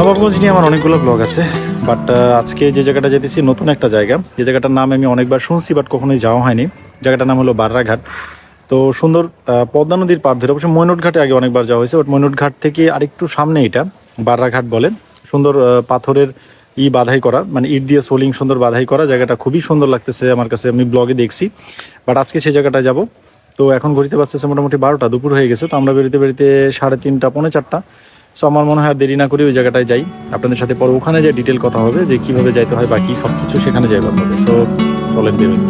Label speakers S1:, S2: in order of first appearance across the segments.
S1: নবাবগঞ্জ নিয়ে আমার অনেকগুলো ব্লগ আছে বাট আজকে যে জায়গাটা যেতেছি, নতুন একটা জায়গা। যে জায়গাটার নাম আমি অনেকবার শুনছি বাট কখনোই যাওয়া হয়নি। জায়গাটার নাম হলো বাররাঘাট তো সুন্দর পদ্মা নদীর পার ধরে, অবশ্য ঘাটে আগে অনেকবার যাওয়া হয়েছে বাট মৈনট ঘাট থেকে আরেকটু সামনে এটা বাররাঘাট বলে। সুন্দর পাথরের ই বাধাই করা মানে ইট দিয়ে সোলিং সুন্দর বাধাই করা। জায়গাটা খুবই সুন্দর লাগতেছে আমার কাছে, আমি ব্লগে দেখছি। বাট আজকে সেই জায়গাটায় যাব। তো এখন ঘুরতে পারতেছে মোটামুটি বারোটা, দুপুর হয়ে গেছে, তো আমরা বেরোতে বেরোতে সাড়ে তিনটা, পৌনে চারটা। সো আমার মনে হয় দেরি না করে ওই জায়গাটায় যাই। আপনাদের সাথে পরে ওখানে যে ডিটেল কথা হবে, যে কীভাবে যাইতে হয় বাকি সব কিছু সেখানে যাই হবে সো চলেন বেরোই।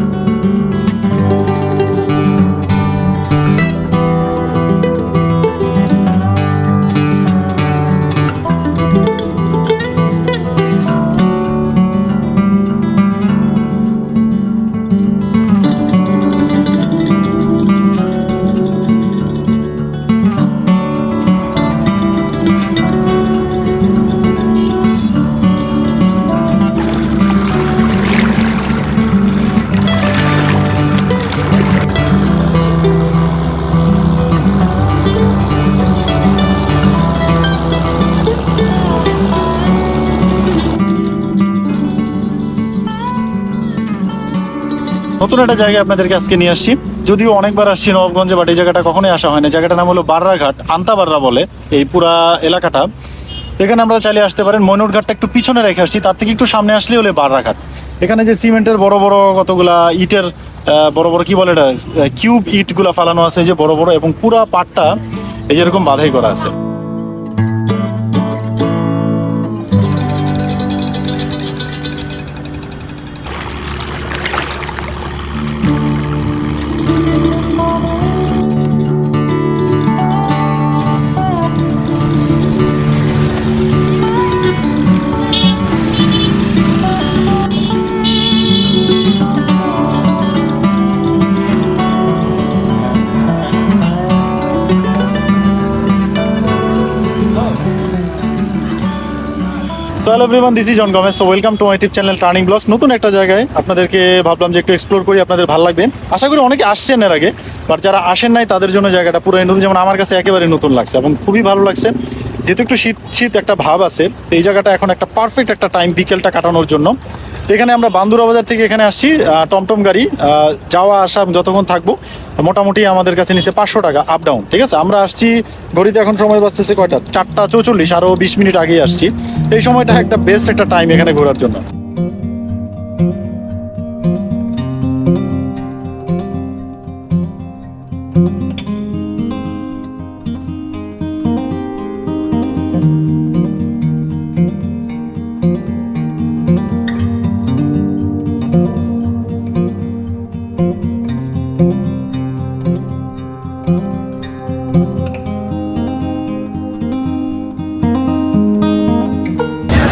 S1: নতুন একটা জায়গায় আপনাদেরকে আজকে নিয়ে আসছি। যদিও অনেকবার আসছি নবাবগঞ্জে, বাট এই জায়গাটা কখনোই আসা হয় না জায়গাটার নাম হলো বাররাঘাট, আন্তাবাররা বলে এই পুরা এলাকাটা। এখানে আমরা চালিয়ে আসতে পারেন। ময়নুর ঘাটটা একটু পিছনে রেখে আসছি। তার থেকে একটু সামনে আসলে হলে বার্রাঘাট। এখানে যে সিমেন্টের বড় বড় কতগুলা ইটের বড় বড় কি বলে এটা? কিউব ইটগুলা ফালানো আছে যে বড় বড় এবং পুরা পাটটা এই যেরকম বাধাই করা আছে। So hello everyone this is John Gomes so welcome to my tip channel turning blogs নতুন একটা জায়গায় আপনাদেরকে ভাবলাম যে একটু এক্সপ্লোর করি, আপনাদের ভালো লাগবে। আশা করি অনেকে আসছেন এর আগে বাট যারা আসেন নাই, তাদের জন্য জায়গাটা পুরো নতুন। যেমন আমার কাছে একেবারে নতুন লাগছে এবং খুবই ভালো লাগছে। যেহেতু একটু শীত শীত একটা ভাব আছে এই জায়গাটা এখন একটা পারফেক্ট একটা টাইম বিকেলটা কাটানোর জন্য। এখানে আমরা বান্দুরা বাজার থেকে এখানে আসছি টমটম গাড়ি যাওয়া আসা যতক্ষণ থাকব, মোটামুটি আমাদের কাছে নিচে পাঁচশো টাকা আপ ডাউন ঠিক আছে? আমরা আসছি, ঘড়িতে এখন সময় বাঁচতেছে কয়টা? চারটা চৌচল্লিশ আরও বিশ মিনিট আগেই আসছি। এই সময়টা একটা বেস্ট একটা টাইম এখানে ঘোরার জন্য।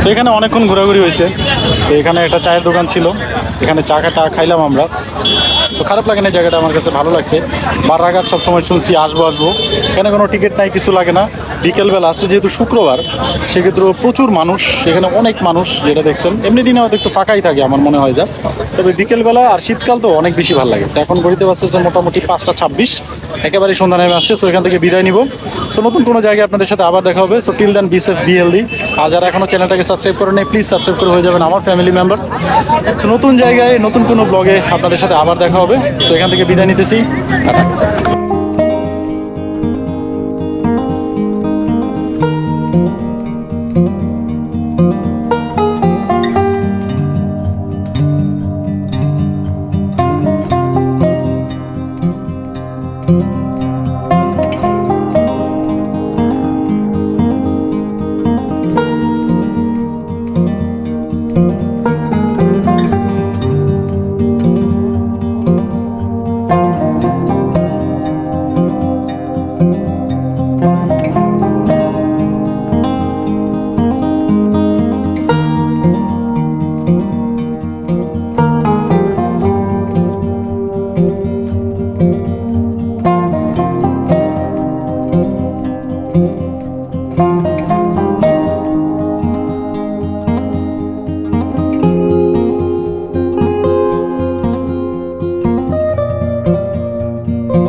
S1: তো এখানে অনেকক্ষণ ঘোরাঘুরি হয়েছে। তো এখানে একটা চায়ের দোকান ছিল। এখানে চা খাটা খাইলাম আমরা। তো খারাপ লাগে না জায়গাটা, আমার কাছে ভালো লাগছে। বারাঘাট সবসময় শুনছি, আসব আসব। এখানে কোনো টিকিট নাই, কিছু লাগে না। বিকেলবেলা আসছে যেহেতু শুক্রবার সেক্ষেত্রে প্রচুর মানুষ, সেখানে অনেক মানুষ যেটা দেখছেন, এমনি দিনে হয়তো একটু ফাঁকাই থাকে আমার মনে হয় যা। তবে বিকেলবেলা আর শীতকাল তো অনেক বেশি ভালো লাগে। তো এখন ঘড়িতে পারতেছে মোটামুটি পাঁচটা ছাব্বিশ, একেবারে সন্ধ্যা নেমে আসছে সো এখান থেকে বিদায় নিব। সো নতুন কোনো জায়গায় আপনাদের সাথে আবার দেখা হবে। So till then be safe be আর যারা এখনও চ্যানেলটাকে সাবস্ক্রাইব করে নেই প্লিজ সাবস্ক্রাইব করে হয়ে যাবেন আমার ফ্যামিলি মেম্বার সো নতুন জায়গায়, নতুন কোনো ব্লগে আপনাদের সাথে আবার দেখা হবে। সো এখান থেকে বিদায় নিতেছি।